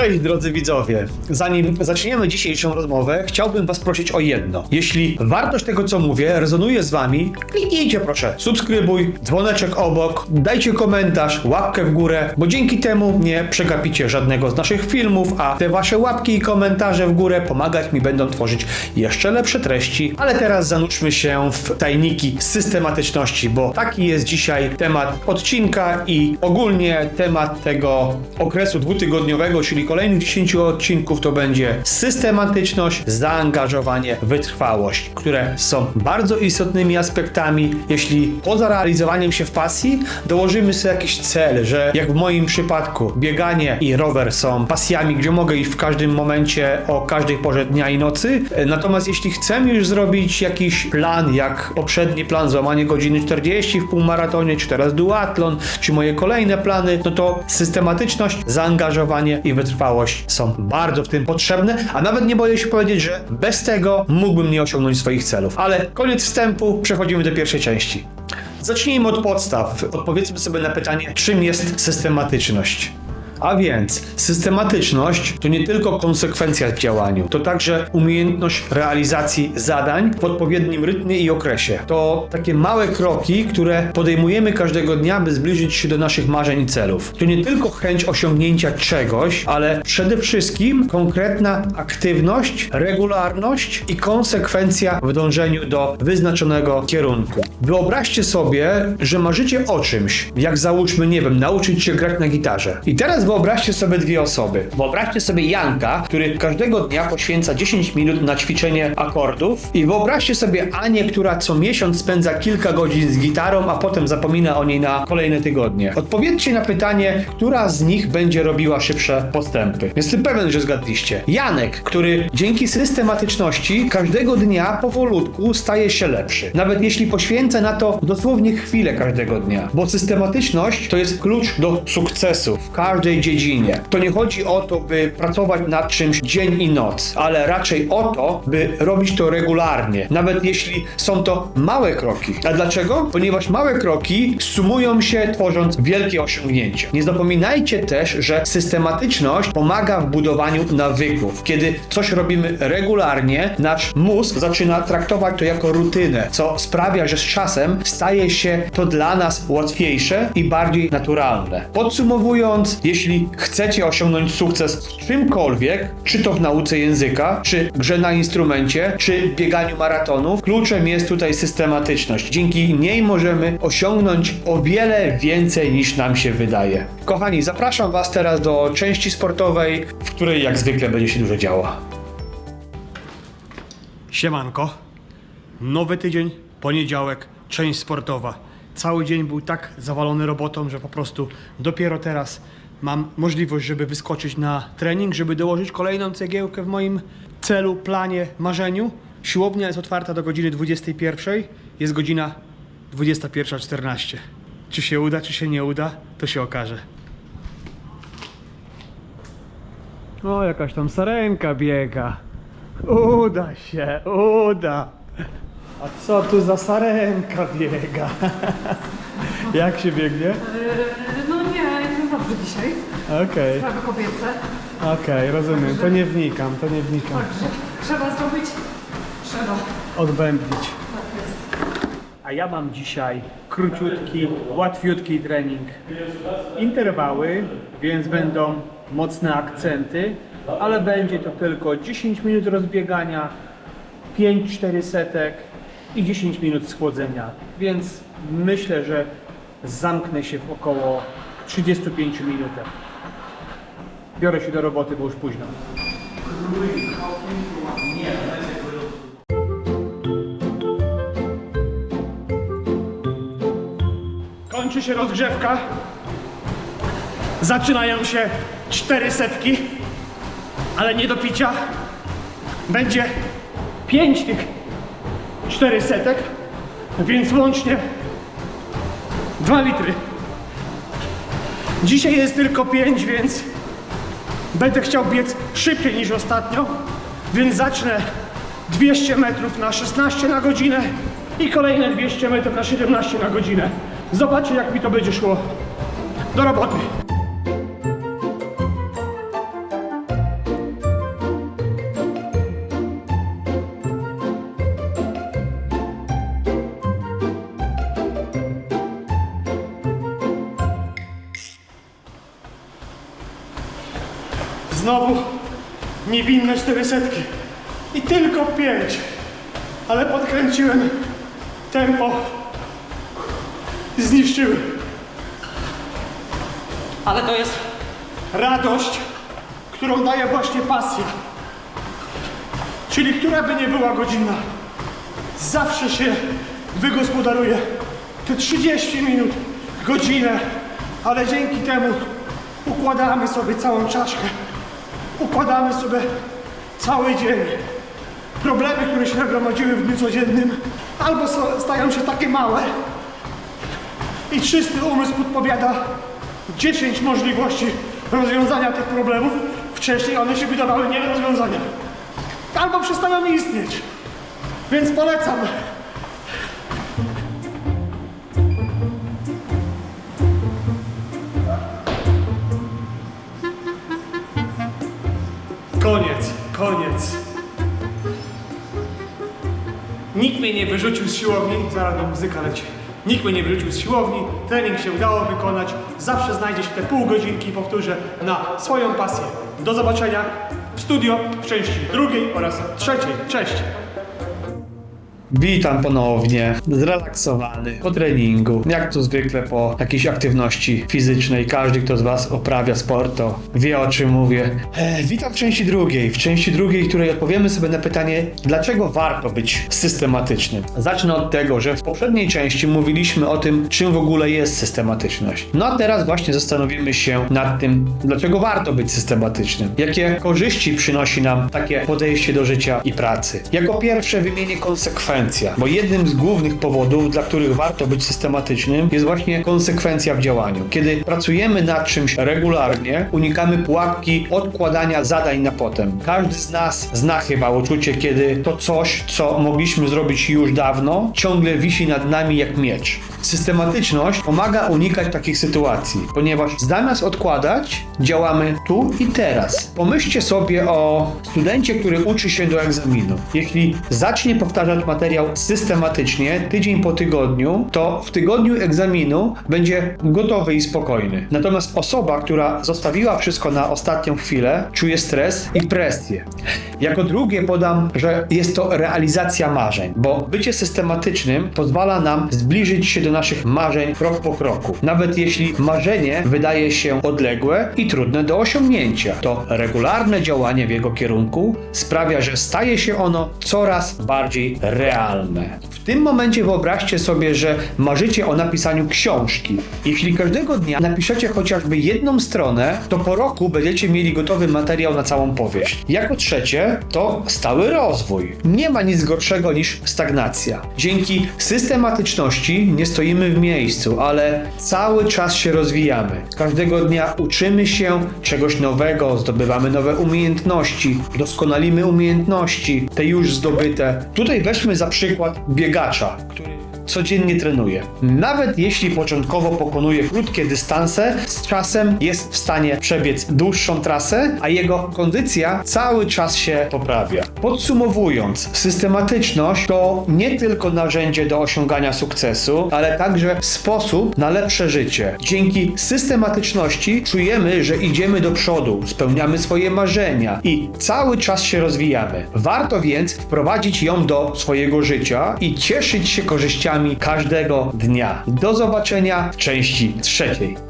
Cześć drodzy widzowie. Zanim zaczniemy dzisiejszą rozmowę, chciałbym was prosić o jedno. Jeśli wartość tego co mówię rezonuje z wami, kliknijcie proszę subskrybuj, dzwoneczek obok, dajcie komentarz, łapkę w górę, bo dzięki temu nie przegapicie żadnego z naszych filmów, a te wasze łapki i komentarze w górę pomagać mi będą tworzyć jeszcze lepsze treści. Ale teraz zanurzmy się w tajniki systematyczności, bo taki jest dzisiaj temat odcinka i ogólnie temat tego okresu dwutygodniowego, czyli kolejnych 10 odcinków to będzie systematyczność, zaangażowanie, wytrwałość, które są bardzo istotnymi aspektami. Jeśli poza realizowaniem się w pasji dołożymy sobie jakiś cel, że jak w moim przypadku bieganie i rower są pasjami, gdzie mogę iść w każdym momencie o każdej porze dnia i nocy, natomiast jeśli chcemy już zrobić jakiś plan, jak poprzedni plan, złamanie godziny 40 w półmaratonie, czy teraz duatlon, czy moje kolejne plany, no to systematyczność, zaangażowanie i wytrwałość są bardzo w tym potrzebne, a nawet nie boję się powiedzieć, że bez tego mógłbym nie osiągnąć swoich celów. Ale koniec wstępu, przechodzimy do pierwszej części. Zacznijmy od podstaw. Odpowiedzmy sobie na pytanie, czym jest systematyczność. A więc systematyczność to nie tylko konsekwencja w działaniu, to także umiejętność realizacji zadań w odpowiednim rytmie i okresie. To takie małe kroki, które podejmujemy każdego dnia, by zbliżyć się do naszych marzeń i celów. To nie tylko chęć osiągnięcia czegoś, ale przede wszystkim konkretna aktywność, regularność i konsekwencja w dążeniu do wyznaczonego kierunku. Wyobraźcie sobie, że marzycie o czymś, jak załóżmy, nie wiem, nauczyć się grać na gitarze. I teraz wyobraźcie sobie dwie osoby. Wyobraźcie sobie Janka, który każdego dnia poświęca 10 minut na ćwiczenie akordów i wyobraźcie sobie Anię, która co miesiąc spędza kilka godzin z gitarą, a potem zapomina o niej na kolejne tygodnie. Odpowiedzcie na pytanie, która z nich będzie robiła szybsze postępy. Jestem pewien, że zgadliście. Janek, który dzięki systematyczności każdego dnia powolutku staje się lepszy. Nawet jeśli poświęca na to dosłownie chwilę każdego dnia. Bo systematyczność to jest klucz do sukcesu w każdej dziedzinie. To nie chodzi o to, by pracować nad czymś dzień i noc, ale raczej o to, by robić to regularnie. Nawet jeśli są to małe kroki. A dlaczego? Ponieważ małe kroki sumują się, tworząc wielkie osiągnięcie. Nie zapominajcie też, że systematyczność pomaga w budowaniu nawyków. Kiedy coś robimy regularnie, nasz mózg zaczyna traktować to jako rutynę, co sprawia, że z czasem staje się to dla nas łatwiejsze i bardziej naturalne. Podsumowując, jeśli chcecie osiągnąć sukces w czymkolwiek, czy to w nauce języka, czy grze na instrumencie, czy bieganiu maratonów, kluczem jest tutaj systematyczność. Dzięki niej możemy osiągnąć o wiele więcej niż nam się wydaje. Kochani, zapraszam Was teraz do części sportowej, w której jak zwykle będzie się dużo działo. Siemanko. Nowy tydzień, poniedziałek, część sportowa. Cały dzień był tak zawalony robotą, że po prostu dopiero teraz mam możliwość, żeby wyskoczyć na trening, żeby dołożyć kolejną cegiełkę w moim celu, planie, marzeniu. Siłownia jest otwarta do godziny 21. Jest godzina 21.14. Czy się uda, czy się nie uda, to się okaże. O, jakaś tam sarenka biega. Uda się, uda. A co tu za sarenka biega? Jak się biegnie? Yy, No nie, dobrze dzisiaj. Okej, Sprawy kobiece. okej, rozumiem. To nie wnikam, to nie wnikam. Także trzeba zrobić. Trzeba. Odbębnić. Tak jest. A ja mam dzisiaj króciutki, łatwiutki trening. Interwały, więc będą mocne akcenty, ale będzie to tylko 10 minut rozbiegania, 5-4 setek i 10 minut schłodzenia. Więc myślę, że zamknę się w około 35 minutach. Biorę się do roboty, bo już późno. Kończy się rozgrzewka. Zaczynają się cztery setki, ale nie do picia. Będzie pięć tych cztery setek, więc łącznie dwa litry. Dzisiaj jest tylko pięć, więc będę chciał biec szybciej niż ostatnio, więc zacznę 200 metrów na 16 na godzinę i kolejne 200 metrów na 17 na godzinę. Zobaczcie jak mi to będzie szło. Do roboty. Niewinne cztery setki. I tylko pięć. Ale podkręciłem tempo. i Zniszczyłem. Ale to jest radość, którą daje właśnie pasja. Czyli która by nie była godzina, zawsze się wygospodaruje te 30 minut, godzinę, ale dzięki temu układamy sobie całą czaszkę, układamy sobie cały dzień. Problemy, które się nagromadziły w dniu codziennym, albo stają się takie małe i czysty umysł podpowiada 10 możliwości rozwiązania tych problemów. Wcześniej one się wydawały nie rozwiązania. Albo przestają istnieć. Więc polecam. Wyrzucił z siłowni, zaraz do muzyka leci. Nikt mnie nie wyrzucił z siłowni, trening się udało wykonać. Zawsze znajdzie się te pół godzinki, powtórzę, na swoją pasję. Do zobaczenia w studio w części drugiej oraz trzeciej. Cześć! Witam ponownie, zrelaksowany po treningu, jak to zwykle po jakiejś aktywności fizycznej. Każdy, kto z Was uprawia sport, to wie o czym mówię. E, witam w części drugiej, w części drugiej, której odpowiemy sobie na pytanie, dlaczego warto być systematycznym. Zacznę od tego, że w poprzedniej części mówiliśmy o tym, czym w ogóle jest systematyczność. No a teraz właśnie zastanowimy się nad tym, dlaczego warto być systematycznym. Jakie korzyści przynosi nam takie podejście do życia i pracy. Jako pierwsze wymienię konsekwencje, bo jednym z głównych powodów, dla których warto być systematycznym, jest właśnie konsekwencja w działaniu. Kiedy pracujemy nad czymś regularnie, unikamy pułapki odkładania zadań na potem. Każdy z nas zna chyba uczucie, kiedy to coś, co mogliśmy zrobić już dawno, ciągle wisi nad nami jak miecz. Systematyczność pomaga unikać takich sytuacji, ponieważ zamiast odkładać, działamy tu i teraz. Pomyślcie sobie o studencie, który uczy się do egzaminu. Jeśli zacznie powtarzać materiał systematycznie, tydzień po tygodniu, to w tygodniu egzaminu będzie gotowy i spokojny. Natomiast osoba, która zostawiła wszystko na ostatnią chwilę, czuje stres i presję. Jako drugie podam, że jest to realizacja marzeń, bo bycie systematycznym pozwala nam zbliżyć się do naszych marzeń krok po kroku. Nawet jeśli marzenie wydaje się odległe i trudne do osiągnięcia, to regularne działanie w jego kierunku sprawia, że staje się ono coraz bardziej realne. al 呗 W tym momencie wyobraźcie sobie, że marzycie o napisaniu książki. Jeśli każdego dnia napiszecie chociażby jedną stronę, to po roku będziecie mieli gotowy materiał na całą powieść. Jako trzecie, to stały rozwój. Nie ma nic gorszego niż stagnacja. Dzięki systematyczności nie stoimy w miejscu, ale cały czas się rozwijamy. Każdego dnia uczymy się czegoś nowego, zdobywamy nowe umiejętności, doskonalimy umiejętności, te już zdobyte. Tutaj weźmy za przykład biegacza, który codziennie trenuje. Nawet jeśli początkowo pokonuje krótkie dystanse, z czasem jest w stanie przebiec dłuższą trasę, a jego kondycja cały czas się poprawia. Podsumowując, systematyczność to nie tylko narzędzie do osiągania sukcesu, ale także sposób na lepsze życie. Dzięki systematyczności czujemy, że idziemy do przodu, spełniamy swoje marzenia i cały czas się rozwijamy. Warto więc wprowadzić ją do swojego życia i cieszyć się korzyściami każdego dnia. Do zobaczenia w części trzeciej.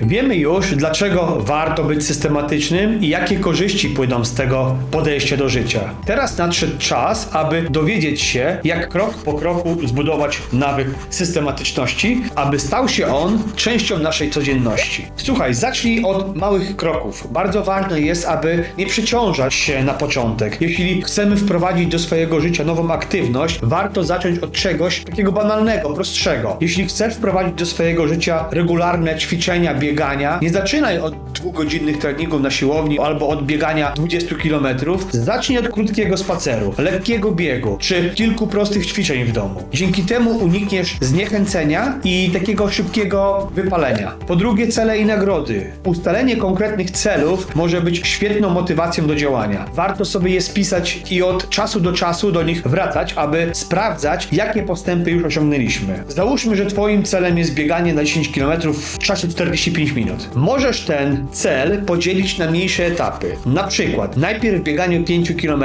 Wiemy już, dlaczego warto być systematycznym i jakie korzyści płyną z tego podejścia do życia. Teraz nadszedł czas, aby dowiedzieć się, jak krok po kroku zbudować nawyk systematyczności, aby stał się on częścią naszej codzienności. Słuchaj, zacznij od małych kroków. Bardzo ważne jest, aby nie przeciążać się na początek. Jeśli chcemy wprowadzić do swojego życia nową aktywność, warto zacząć od czegoś takiego banalnego, prostszego. Jeśli chcesz wprowadzić do swojego życia regularne ćwiczenia, biegania, nie zaczynaj od dwugodzinnych treningów na siłowni albo od biegania 20 km. Zacznij od krótkiego spaceru, lekkiego biegu czy kilku prostych ćwiczeń w domu. Dzięki temu unikniesz zniechęcenia i takiego szybkiego wypalenia. Po drugie, cele i nagrody. Ustalenie konkretnych celów może być świetną motywacją do działania. Warto sobie je spisać i od czasu do czasu do nich wracać, aby sprawdzać, jakie postępy już osiągnęliśmy. Załóżmy, że Twoim celem jest bieganie na 10 km w czasie 45 45 minut. Możesz ten cel podzielić na mniejsze etapy. Na przykład najpierw bieganie 5 km,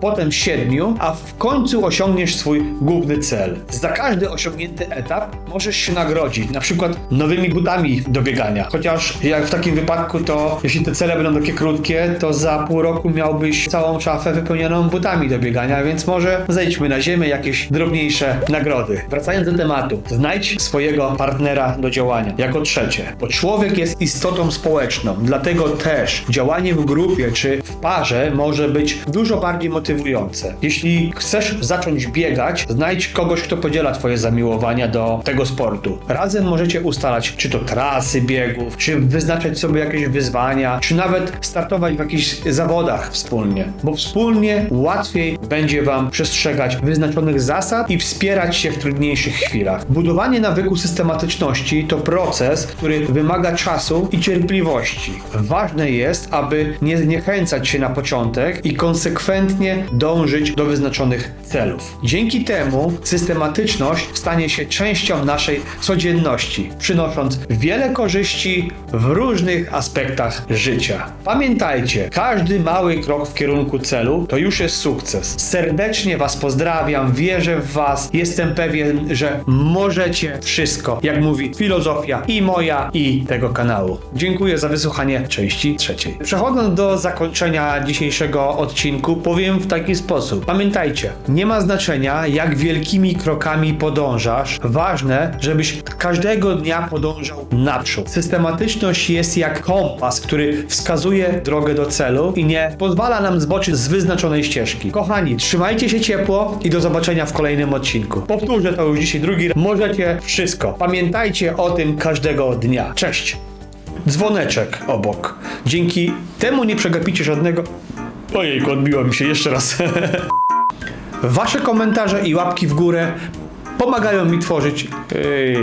potem 7, a w końcu osiągniesz swój główny cel. Za każdy osiągnięty etap możesz się nagrodzić, na przykład nowymi butami do biegania. Chociaż jak w takim wypadku, to jeśli te cele będą takie krótkie, to za pół roku miałbyś całą szafę wypełnioną butami do biegania, więc może zejdźmy na ziemię jakieś drobniejsze nagrody. Wracając do tematu, znajdź swojego partnera do działania. Jako trzecie, bo człowiek jest istotą społeczną, dlatego też działanie w grupie czy w parze może być dużo bardziej motywujące. Jeśli chcesz zacząć biegać, znajdź kogoś, kto podziela twoje zamiłowania do tego sportu. Razem możecie ustalać, czy to trasy biegów, czy wyznaczać sobie jakieś wyzwania, czy nawet startować w jakichś zawodach wspólnie, bo wspólnie łatwiej będzie wam przestrzegać wyznaczonych zasad i wspierać się w trudniejszych chwilach. Budowanie nawyku systematyczności to proces, który wymaga czasu i cierpliwości. Ważne jest, aby nie zniechęcać się na początek i konsekwentnie dążyć do wyznaczonych celów. Dzięki temu systematyczność stanie się częścią naszej codzienności, przynosząc wiele korzyści w różnych aspektach życia. Pamiętajcie, każdy mały krok w kierunku celu to już jest sukces. Serdecznie Was pozdrawiam, wierzę w Was, jestem pewien, że możecie wszystko, jak mówi filozofia i moja, i tego kanału. Dziękuję za wysłuchanie części trzeciej. Przechodząc do zakończenia dzisiejszego odcinku, powiem w taki sposób. Pamiętajcie, nie ma znaczenia, jak wielkimi krokami podążasz. Ważne, żebyś każdego dnia podążał naprzód. Systematyczność jest jak kompas, który wskazuje drogę do celu i nie pozwala nam zboczyć z wyznaczonej ścieżki. Kochani, trzymajcie się ciepło i do zobaczenia w kolejnym odcinku. Powtórzę to już dzisiaj drugi raz. Możecie wszystko. Pamiętajcie o tym każdego dnia. Cześć! Dzwoneczek obok. Dzięki temu nie przegapicie żadnego. Ojejku, odbiło mi się jeszcze raz. Wasze komentarze i łapki w górę pomagają mi tworzyć. Ej.